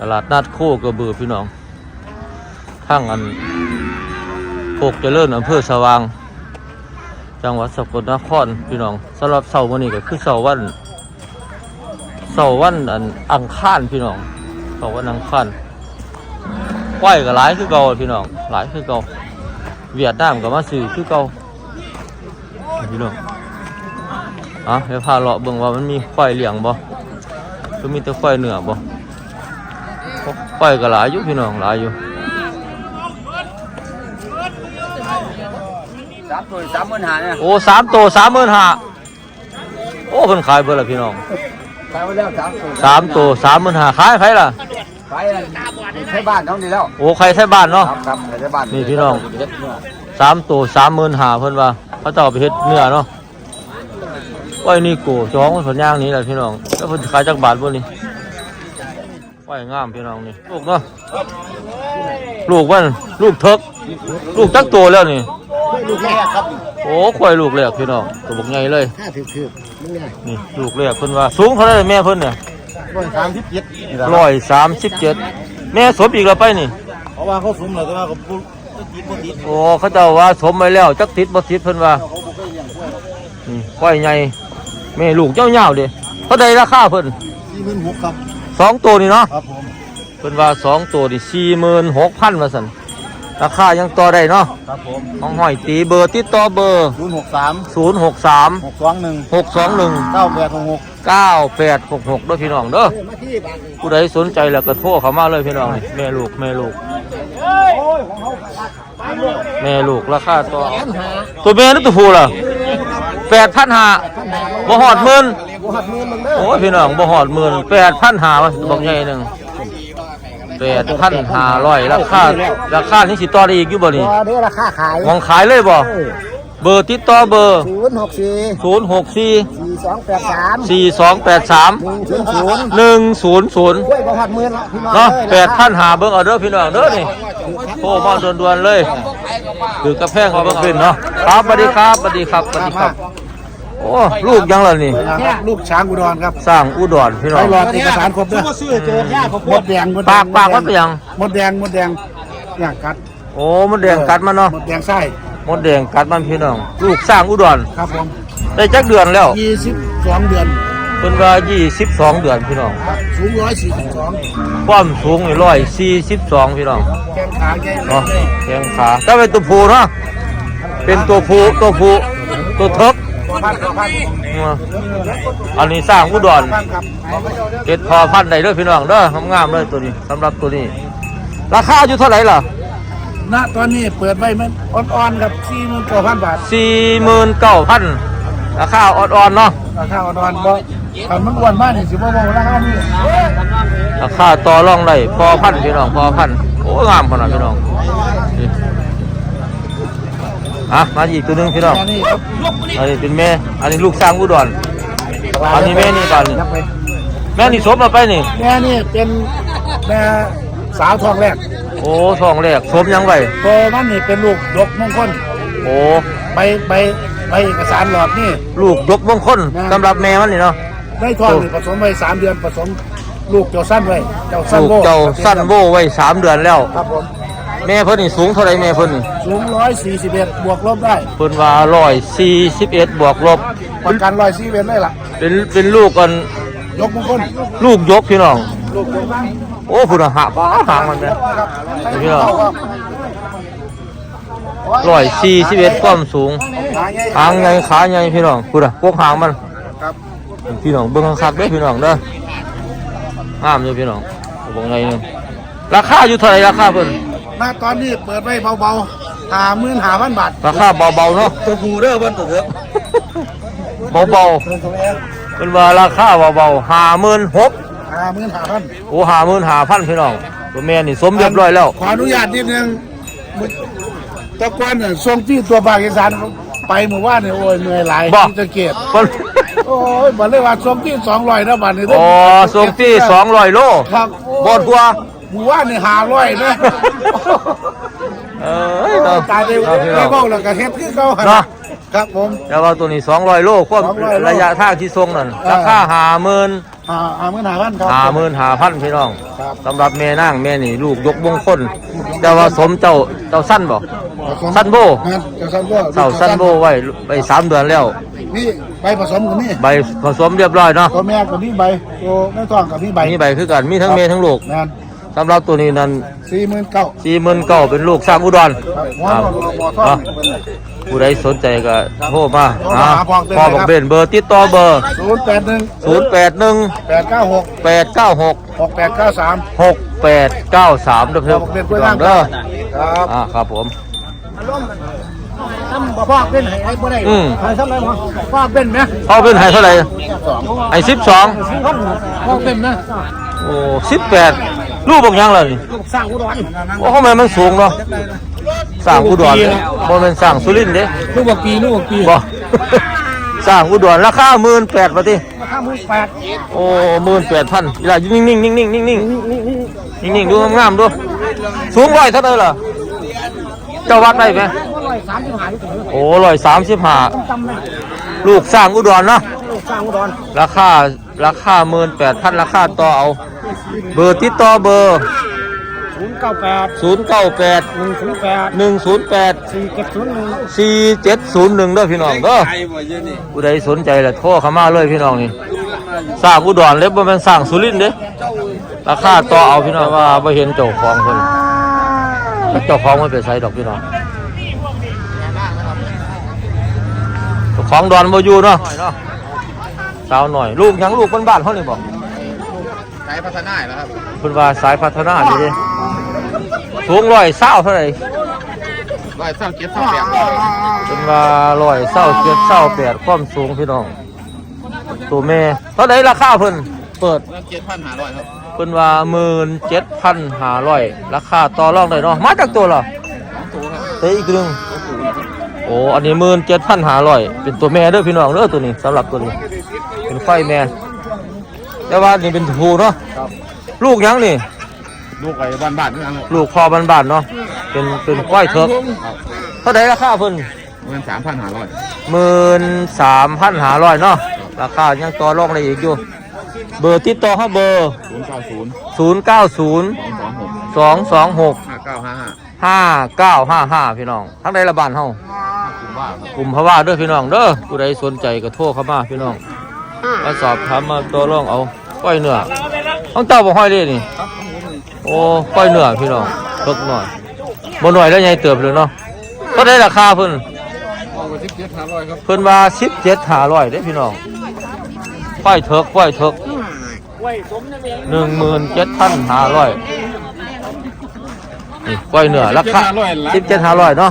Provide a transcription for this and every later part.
ตลาดนัดโคกระบือพี่น้องข้างอันโคกเจริญอำเภอสว่าง จังหวัดสกลนครพี่น้องสำหรับเสาร์วันนี้ก็คือเสาร์วันเสาร์วันอันอังคารพี่น้องเสาร์วันอังคารไหวก็หลายคือเก่าพี่น้องหลายคือเก่าเวียดนามก็มาซื้อคือเก่าพี่น้องอะเดี๋ยวพาเลาะเบิ่งว่ามันมีควายเลี้ยงบ่คือมีแต่ควายเนื้อบ่ ไปก็หลายอยู่พี่น้องหลายอยู่สามตัวสามหมื่นห้าเนี่ยโอ้สามตัวสามหมื่นห้าโอ้เพิ่นขายเบอร์ละพี่น้องขายไปแล้วสามตัวสามตัวสามหมื่นห้าขายใครล่ะขายใช้บ้านน้องดีแล้วโอ้ใครใช้บ้านเนาะครับครับใช้บ้านนี่พี่น้องเด็ดเนื้อสามตัวสามหมื่นห้าเพิ่นว่าเขาจะเอาไปเฮ็ดเนื้อเนาะไว้นี่โกจ้องผลย่างนี้แหละพี่น้องแล้วเพิ่นขายจักบาทบ่นี่ ไว้งามพี่น้องนี่ลูกเนาะลูกมันลูกเทิกลูกจักตัวแล้วนี่ลูกแรกครับโอ้ควายลูกแรกพี่น้องตัวบกใหญ่เลยห้าถือถือมึงไงนี่ลูกแรกเพิ่นว่า สูงเท่าไหรแม่เพิ่นเนี่ยร้อยสามสิบเจ็ดร้อยสามสิบเจ็ดแม่สมอีกแล้วไปนี่เพราะว่าเขาสุ่มเลยแต่ว่าเขาปุ๊บติดปุ๊บติดโอ้เขาเจ้าว่าสมไปแล้วจักติดบ่ติดเพิ่นว่าเขาบอกให้เลี้ยงกล้วยนี่ควายใหญ่แม่ลูกเจ้าเหี่ยวเด้เท่าใดราคาเพิ่นสี่หมื่นหกครับ สองตัวนี่เนาะครับผมเพิ่นว่าสองตัวนี่สี่หมื่นหกพันว่าซั่นราคายังต่อได้เนาะครับผมของห้อยตีเบอร์ติดต่อเบอร์ศูนย์หกสามศูนย์หกสามหกสองหนึ่งหกสองหนึ่งเก้าแปดหกหกเก้าแปดหกหกด้วยพี่น้องเด้อมาที่บ้านผู้ใดสนใจแล้วก็โทรเข้ามาเลยพี่น้องนี่แม่ลูกแม่ลูกแม่ลูกราคาตัวตัวแม่นึกตัวผู้ล่ะแปดพันห้าบ่หอดหมื่น กูหัดมือมึงเด้อโอ้ยพี่น้องบ่หอดหมื่นแปดพันห้าวะบอกใหญ่หนึ่งแปดพันห้าร้อยราคาราคานี่สิต่อได้อีกอยู่บ่นี่ตัวเด้อราคาขายมองขายเลยบ่เบอร์ติดต่อเบอร์ศูนย์หกสี่ศูนย์หกสี่สี่สองแปดสามสี่สองแปดสามหนึ่งศูนย์ศูนย์หนึ่งศูนย์ศูนย์กล้วยกูหัดมือละพี่น้องเนาะอ้ยแปดพันหาเบิ่งเอาเด้อพี่น้องเด้อนี่โทรมาด่วนๆเลยคือกระแพงเอาบ่ขึ้นเนาะครับสวัสดีครับสวัสดีครับสวัสดีครับ โอ้ลูกยังล่ะนี่ลูกช้างอุดรครับสร้างอุดรพี่น้อไปงหลอดเอกสารครบด้วยหมดแดงหมดแดงปากปากมันเป็นหยังหมดแดงหมดแดงอย่างกัดโอ้มดแดงกัดมันเนาะหมดแดงไส้มดแดงกัดมันพี่น้อง ลูกสร้างอุดรครับผมได้จักเดือนแล้วยี่สิบสองเดือนเพิ่นว่า22 เดือนพี่น้องสูงร้อยสี่สิบสองความสูงนี่142 พี่น้องแข้งขาแกเนาะแข้งขาถ้าเป็นตัวผู้เนาะเป็นตัวผู้ตัวผู้ตัวเทิก พันพันอันนี้สร้างอุดรพันครับเก็ดพอพันได้เด้อพี่น้องเด้องามๆเลยตัวนี้สำหรับตัวนี้ ราคาอยู่เท่าไหร่ล่ะณตอนนี้เปิดไว้มันอ่อนๆครับสี่หมื่นเก้าพันบาท49,000ราคาอ่อนๆเนาะราคาอ่อนๆบ่คันมันอ้วนมากนี่สิบ่บอกราคานี่ราคาต่อรองได้พอพันพี่น้องพอพันโอ้งามขนาดพี่น้องนี่ อะมาอีกตัวหนึงพี่น้องอันนี้ครับอันนี้เป็นแม่ อันนี้ลูกสร้างอุดร อันนี้แม่นี่บ้านนี่นับไปแม่นี่สมมาไปนี่ แม่นี่เป็นแม่สาวทองแรกโอ้ทองแรกสมยังไว้ตัวมันนี่เป็นลูกดกมงคลโอ้ ใบใบใบเอกสารหลอดนี่ ลูกยกมงคลสำหรับแม่มันนี่เนาะ ได้ทองนี่ผสมไว้สามเดือนผสมลูกเจ้าสั้นไว้เจ้าสั้นลูกโบ้เจ้าสั้นโบไว้สามเดือนแล้ว ครับผม แม่เพิ่นนี่สูงเท่าไรแม่เพิ่นนี่สูงร้อยสี่สิบเอ็ดบวกลบได้ เพิ่นว่าร้อยสี่สิบเอ็ดบวกลบ ประกันร้อยสี่เอ็ดได้ละเป็นเป็นลูกกันยกมงคลลูกยกพี่น้อง ลูกยกโอ้พุ่นน่ะหาบ้าหางมันเนี่ยพี่น้องร้อยสี่สิบเอ็ดความสูงหางใหญ่ขาใหญ่พี่น้องพุ่นน่ะพวกหางมันครับพี่น้องเบิ่งคักๆเด้อพี่น้องเด้องามอยู่พี่น้องบอกไงนึงราคาอยู่เท่าไหร่ราคาเพิ่น ณตอนนี้เปิดไว้เบาๆห้าหมื่นห้าพันบาทราคาเบาๆเนาะตัวผู้เด้อเพิ่นตัวเถอะเบาตัวตัวเองๆเป็นว่าราคาเบาๆห้าหมื่นหกห้าหมื่นห้าพันโอ้ห้าหมื่นห้าพันพี่น้องตัวแม่นี่สมเรียบร้อยแล้วขออนุญาตนิดนึงตะกอนเนี่ยส่งที่ตัวภาคอีสานไปเมื่อวานเนี่ยโอ้ยเหนื่อยหลายบ่ที่จะเกียรติคนโอ้ยบอกเลยว่าส่งที่สองร้อยนะบัตรนี่อ๋อส่งที่สองร้อยโลครับบอดกว่า หมู่ว่านนี่หาร้อยนะเออเนาะตายไปเนาะพี่น้ไม่อง บอกแล้วก็เฮ็ดคือเขาเนาะ ครับผม แล้วว่าตัวนี้สองร้อยโลความ200โล ระยะทางที่ส่งนั่นอ่าราคาห้าหมื่นหาหาหมื่นหาพันครับห้าหมื่นห้าพันพี่น้องครับ สำหรับแม่นางแม่นี่ลูกยกมงคลแต่ว่าสมเจ้าเจ้าสั้นบ่สั้นโบงานเจ้าสั้นโบเจ้าสั้นโบไว้ไปสามเดือนแล้ว นี่ใบผสมกับนี่ใบผสมเรียบร้อยเนาะตัวแม่กับนี่ใบตัวแม่ท้องกับนี่ใบ มีใบคือกันมีทั้งแม่ทั้งลูก งาน สำหรับตัวนี้นั้นสี่หมื่นเก้าสี่หมื่นเก้าเป็นลูกสร้างอุดรครับหัวหมอหมอท้องผู้ใดสนใจก็โทรมาโทรมาหาพ่อเบนพ่อเลยครับบอกเบนเบอร์ติดต่อเบอร์ศูนย์แปดหนึ่งศูนย์แปดหนึ่งแปดเก้าหกแปดเก้าหกหกแปดเก้าสามหกแปดเก้าสามเด้อพ่เพื่ออนบอกเบนกล้วยน้ำเด้อครับอ่าครับผมทำบ่พ่อเป็นให้ไอ้บ่ได้อืมให้ทำไรบ่พ่อเป็นไหมพ่อเป็นให้เท่าไหร่ไอ้สิบสองพ่อเป็นนะโอ้สิบแปด ลูกบอกยังเลยลูกสร้างอุดรโอ้ทำไมมันสูงเนาะสร้างอุดรบ่แม่นสร้างสุรินทร์เด้ลูกบอกปีลูกบอกปีบ่สร้างอุดรราคาหมื่นแปดบาทติราคาหมื่นแปดโอ้หมื่นแปดพันอย่านิ่งนิ่งนิ่งนิ่งนิ่งนิ่งนิ่งนิ่งดูงามๆดูสูงร้อยเท่าไหร่ล่ะเจ้าวัดได้ไหมร้อยสามสิบห้าลูกโอ้ร้อยสามสิบห้าจำไหมลูกสร้างอุดรเนาะลูกสร้างอุดรราคาราคาหมื่นแปดพันราคาต่อเอา เบอร์ติดต่อเบอร์ ศูนย์เก้าแปดศูนย์เก้าแปดหนึ่งศูนย์แปดหนึ่งศูนย์แปดสี่เจ็ดศูนย์หนึ่งสี่เจ็ดศูนย์หนึ่งเด้อพี่น้องเด้อผู้ใดสนใจละโทรเข้ามาเลยพี่น้องนี่สร้างอุดรเล็บบ่แม่นสร้างสุรินทร์เด้ราคาต่อเอาพี่น้องว่าบ่เห็นเจ้าของเพิ่นแล้วเจ้าของมันไปใส่ดอกพี่น้องเจ้าของดอนบ่อยู่เนาะสาวหน่อย ลูกหยังลูกบ้านๆเฮานี่บ่สายพัฒนาแล้วครับเพิ่นว่าสายพัฒนานี่เด้สูงร้อยเศร้าเท่าไหร่ร้อยสามเจ็ดสามแปดเป็นว่าร้อยเศร้าเจ็ดเศร้าแปดความสูงพี่น้องตัวแม่เท่าไหร่ราคาเพิ่นเปิดเจ็ดพันห้าร้อยครับเพิ่นว่าหมื่นเจ็ดพันห้าร้อยราคาต่อรองได้เนาะมาจากตัวเหรอตัวครับเตอีกหนึงโอ้อันนี้หมื่นเจ็ดพันห้าร้อยเป็นตัวแม่เด้อพี่น้องเด้อตัวนี้สำหรับตัวนี้ เป็นไฟแม่ แต่ว่านี่เป็นทูเนาะลูกหยังนี่ ลูกไอ้บ้านบ้านนี่ครับลูกคอบ้านๆเนาะเป็นเป็นควายเถิกเท่าไหร่ราคาเพิ่นเงินสามพันห้าร้อยหมื่นสามพันหาร้อยเนาะราคายังต่อรองได้อีกอยู่ เบอร์ติดต่อเขาเบอร์ศูนย์เก้าศูนย์ศูนย์เก้าศูนย์สองสองหกสองสองหกห้าเก้าห้าห้าห้าเก้าห้าห้าพี่น้องทั้งใดละบานเฮาคุณว่าครับกลุ่มพะว่าเด้อพี่น้องเด้อผู้ใดสนใจก็โทรเข้ามาพี่น้อง มาสอบถามมาต่อรองเอาก้อยเนื้อต้องเจ้าบ่ห้อยเลยนี่โอ้ก้อยเนื้อพี่น้องเพิกหน่อยบ่หน่อยแล้วใหญ่เติบเลยเนาะก็ได้ราคาเพิ่นมองไปสิบเจ็ดห้าร้อยครับเพิ่นว่าสิบเจ็ดหาร้อยเด้พี่น้องควายเถิกควายเถิกหนึ่งหมื่นเจ็ดพันหาร้อยนี่ควายเนื้อราคาสิบเจ็ดหาร้อยเนาะ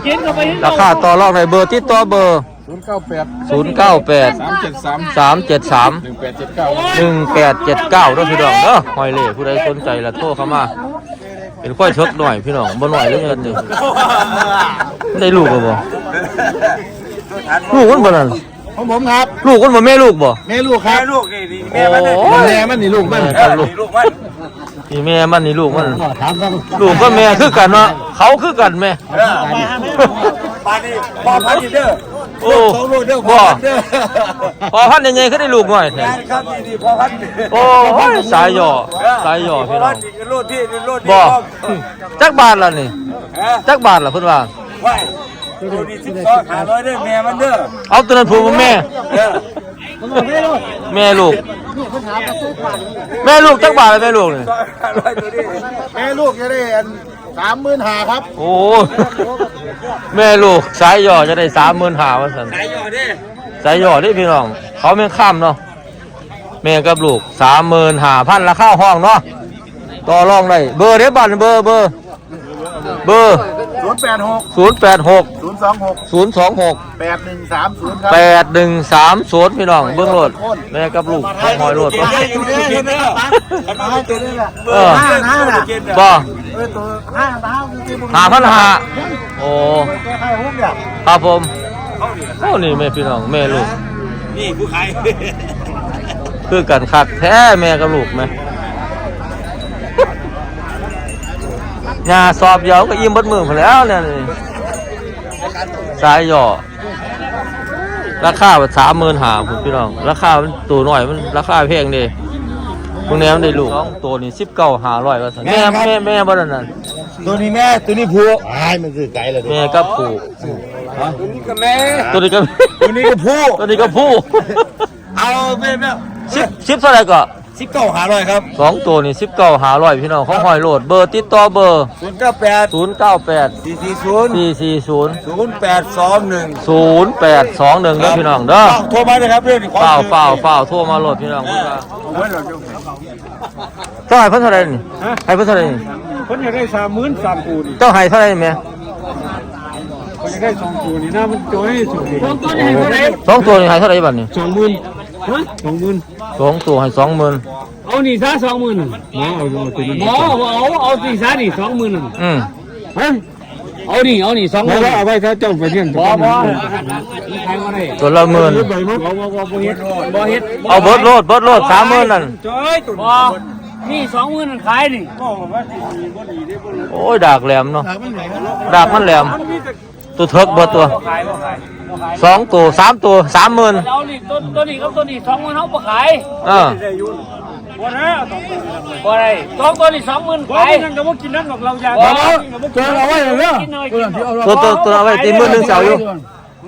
ราคาต่อรองในเบอร์ติดต่อเบอร์ ศูนย์เก้าแปดศูนย์เก้าแปดสามเจ็ดสามสามเจ็ดสามหนึ่งแปดเจ็ดเก้าหนึ่งแปดเจ็ดเก้าด้วยพี่น้องเด้อหอยเล่ผู้ใดสนใจละโทรเข้ามา เป็นควายเถิกหน่อยพี่น้องบ่หน่อยเหลยเงินนี่ได้ลูกก็บ่ลูกมันบ่นั่นของผมครับ ลูกมันบ่แม่ลูกบ่แม่ลูกครับลูกนี่นี่โอ้แม่มันนี่ลูกมันแม่กับลูกลูกมันนี่แม่มันนี่ลูกมันถามกันลูกก็แม่คือกันเนาะเขาคือกันแม่เออปานนี้พอพันธุ์เด้อ โอ้ สองลูกเด้อพบ่อพันธุ์เด้อพอพันธุ์ยังไงก็ได้ลูกหน่อยแท้งานครับนี่นี่พอพันธุ์โอ้ยสายหย่อสายหย่อพอพี่น้พัอนงธุ์นี่ลูกที่นี่ลูกที่บ่จักบาทล่ะนี่ฮะจักบาทล่ะเพิ่นว่า ไหวลูกนี่สิบสองขาร้อยเด้อแม่มันเด้อเอาตัวนั้นผูกกับแม่ เด้อแม่ลูก แม่ลูกจักบาทเลยแม่ลูกนี่ สองขาร้อยตัวนี้แม่ลูกจะได้อันสามหมื่นห้าครับ โอ้ แม่ลูกสายหย่อจะได้35,000ว่าซั่นสายย่อเด้อสายหย่อนี่พี่น้อง เขาแม่งข้ามเนาะแม่กับลูก35,000ราคาห้องเนาะต่อรองได้เบอร์เด้บัตรเบอร์เบอร์เบอร์ศูนย์แปดหกศูนย์แปดหกศูนย์สองหกศูนย์สองหกแปดหนึ่งสามศูนย์ครับแปดหนึ่งสามศูนย์พี่น้องเบื้องโลดแม่กับลูกของหอยโลดเก็บให้ตัวนี้เก็บให้ตัวนี้แหละเออห้าห้าน่ะบ่เออตัวห้าบ้าที่บุญหาพันหา โอ้แกใครหุ้มเนี่ยครับผมโอ้นี่แม่พี่น้องแม่ลูก นี่ผู้ขายคือกันคักแท้แม่กับลูกไหมยาสอบเยาวก็อิ่มเบดมือพอแล้วเนี่ยนี่สายหย่อราคาสามหมื่นหาคุณพี่น้อง ราคามันตัวหน่อยมันราคาแพงเดีพวกนี้มันได้ลูกสองตัวนี่สิบเก้าหาร้อยว่าซั่นแม่แม่แม่บ่นั่นน่ะ ตัวนี้แม่ตัวนี้ผัวไอ้มันคือไก่เลยแม่กับผู้ตัวนี้ก็แม่ตัวนี้ก็ตัวนี้ก็ผัวตัวนี้ก็ผู้เอาแม่แม่สิบสิบเท่าไหร่ก็สิบเก้าหาร้อยครับสองตัวนี่สิบเก้าหาร้อยพี่น้องของหอยโหลดเบอร์ติดต่อเบอร์ศูนย์เก้าแปดศูนย์เก้าแปดสี่สี่ศูนย์สี่สี่ศูนย์ศูนย์แปดสองหนึ่งศูนย์แปดสองหนึ่งเด้อพี่น้องเด้อโทรมาเลยครับเรื่องนี้เฝ้าเฝ้าเฝ้าโทรมาโหลดพี่น้องคุณว่าเจ้าให้เพิ่นเท่าไหร่นี่ให้เพิ่นเท่าไหร่นี่ คนอยากได้สามหมื่นสามคูนี่เจ้าให้เท่าไหร่นี่แม่คนอยากได้สองคูนี่นะมันจะให้สูงสองตัวนี่ให้เท่าไหร่บัดนี้สองหมื่นฮะสองหมื่นสองตัวให้สองหมื่นเอานี่ซะสองหมื่นหมอเอาเอาตัวนี้หมอเอาเอาตีซะนี่สองหมื่นอืมฮะเอานี่เอานี่สองหมื่นเอาไว้ถ้าเจ้าไปเลี้ยงบ่บ่มีใครมาได้ตัวละหมื่นใบมั้งบ่บ่บ่เฮ็ดบ่เฮ็ดเอาเบิดโลดเบิดโลดสามหมื่นนั่นจ้อยตุ่นบ่ นี่สองหมื่นขายนี่โอ้ยดากแหลมเนาะดากมันแหลม ตัวเถิกเบิดตัวขายบ่ขายบ่ขายสองตัวสามตัวสามหมื่นเอานี่ตัวตัวนี้กับตัวนี้สองหมื่นเขาบ่ขายเออบ่ได้บ่ได้สองตัวนี้สองหมื่นขายนั่นก็บ่กินนั่นหรอกเราอยากเจอเราไว้เลยเนาะกินหน่อยกินหน่อยตัวตัวตัวเอาไว้ตีมือหนึ่งเสาอยู่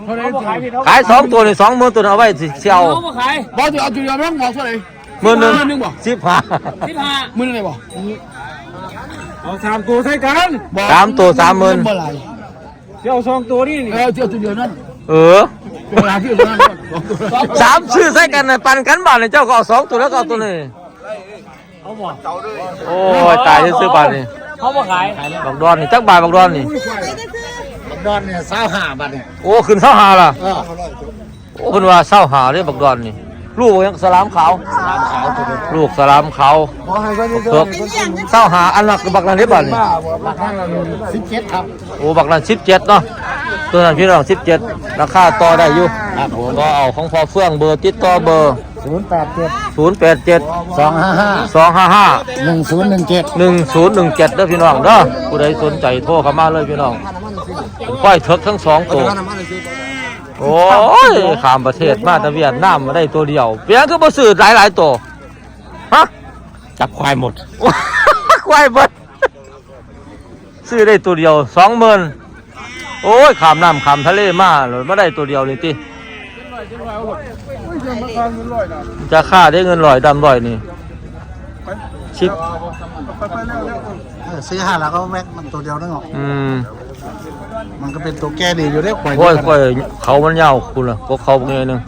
เขาบ่ขายพี่น้องขายสองตัวนี่สองหมื่นตัวเอาไว้สิเสียวเขาบ่ขายบอสจะเอาจุดยอมรับหมอเท่าไหร่ หมื่นหนึ่งหมื่นหนึ่งบ่ สิบห้าสิบห้ามือไหนบ่เอาสามตัวใส่กันสามตัวสามหมื่นเมื่อไหร่เดี๋ยวเอาสองตัวนี่นี่เออเจ้าจุดยอมนั่นเออเป็นเวลาที่อยู่นั่นสามชื่อใส่กันน่ะปันกันบ้านเลยเจ้าก็เอาสองตัวแล้วก็เอาตัวนี้เอาบ่โอ้ยตายซื้อบ้านนี่เขาบ่ขายบักดอนนี่จักบาทบักดอนนี่ดอนเนี่ยสาวห้าบาทเนี่ยโอ้ขึ้นเศร้าหาล่ะเออโอ้คุณว่าเศร้าหาเด้บักดอนนี่ ลูกยังสลามขาวสามขาวตัวเดียวลูกสลามขาวขอให้ก็นี่เถิกเศร้าหาอันหลักบักนั้นได้บ้านนี่บ้าบ่บักนั่นเราสิบเจ็ดครับโอ้บักนั้นสิบเจ็ดเนาะตัวนั้นพี่น้องสิบเจ็ดราคาต่อได้อยู่ครับผมก็เอาของพอเฟื่องเบอร์ติดต่อเบอร์ศูนย์แปดเจ็ดศูนย์แปดเจ็ดสองห้าห้าสองห้าห้าหนึ่งศูนย์หนึ่งเจ็ดหนึ่งศูนย์หนึ่งเจ็ดเด้อพี่น้องเด้อผู้ใดสนใจโทรเข้ามาเลยพี่น้องค่อยเถิกทั้งสองตัว โอ้ยข้ามประเทศมาแต่เวียดนามมาได้ตัวเดียวเพียงคือบ่ซื้อหลายหลายๆตัวฮะจับควายหมดควายเบิดซื้อได้ตัวเดียวสองหมื่นโอ้ยข้ามน้ำข้ามทะเลมาเลยมาได้ตัวเดียวนี่ติจะค่าได้เงินลอยดำลอยนี่ชิปซื้อห้าแล้วก็แม็กมันตัวเดียวนั่นหรอกอืม มันก็เป็นตัวแก้ดีอยู่ได้ควายโอ้ยโอ้ยเขามันยาวคุณล่ะก็เขาเป็นไงนึง